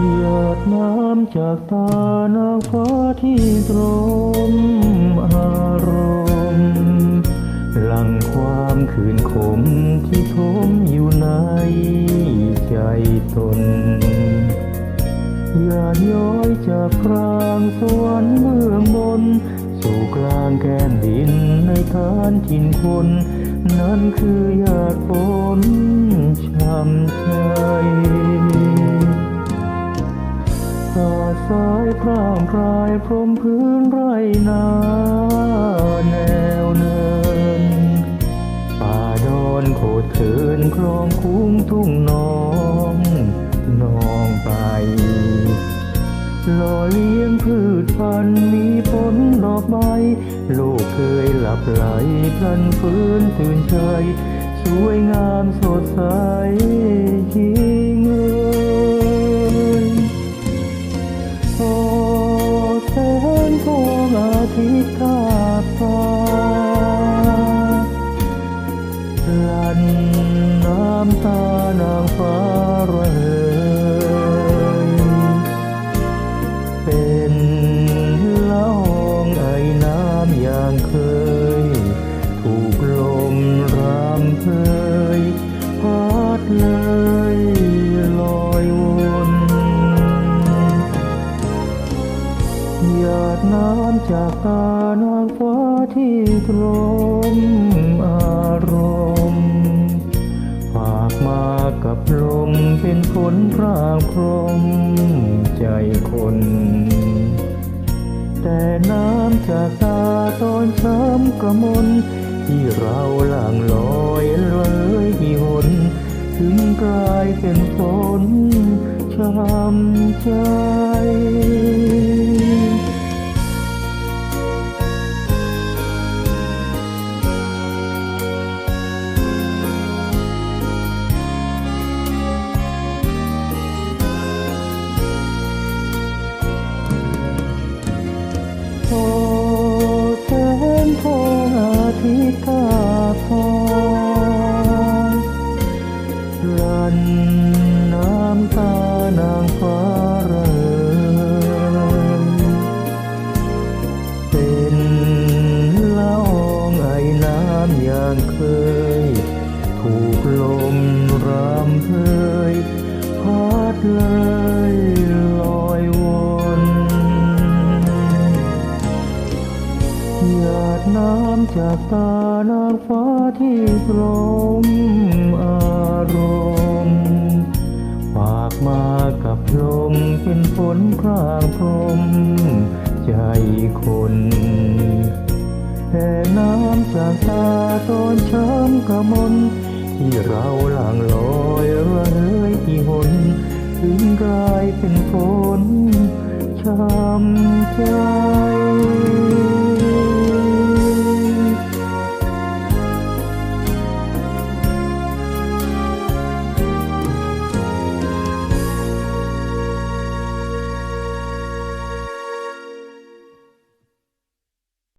หยาดน้ำจากตานางฟ้าที่ตรมอารมณ์หลังความคืนขมที่ทมอยู่ในใจตน อย่าย้อยจากกลางสวรรค์เบื้องบน สู่กลางแก้มดินในทานทินคน นั่นคือหยาดฝนางพรายพรมพื้นไรนาแนวเนิน ป่าดอนโคดเถินคลองคุ้งทุ่งน้องนองไปหล่อเลี้ยงพืชพันธุ์มีผลดอกไม้ลูกเคยหลับไหลพลันฟื้นตื่นใจสวยงามสดใส น้ำตานางฟ้าระเหยเป็นละอองไอน้ำอย่างเคย ถูกลมรำเพยพัดเลยลอยวนหยาดน้ำจากตานางฟ้าที่ตรมอารมณ์ นฝนพรางพรมใจคน แต่น้ำจากตาตอนช้ำกระมน ที่เราลางลอยเลยกี่หน ถึงกลายเป็นฝนช้ำใจ มรำเพยพัดเลยลอยวนหยาดน้ำจากตานางฟ้าที่ตรมอารมณ์ฝากมากับลมเป็นฝนพรางพรมใจคนแต่น้ำจากตาตอนช้ำกระมน ที่เราลางลอยระเหยที่หนถึงกลายเป็นฝนช้ำใจ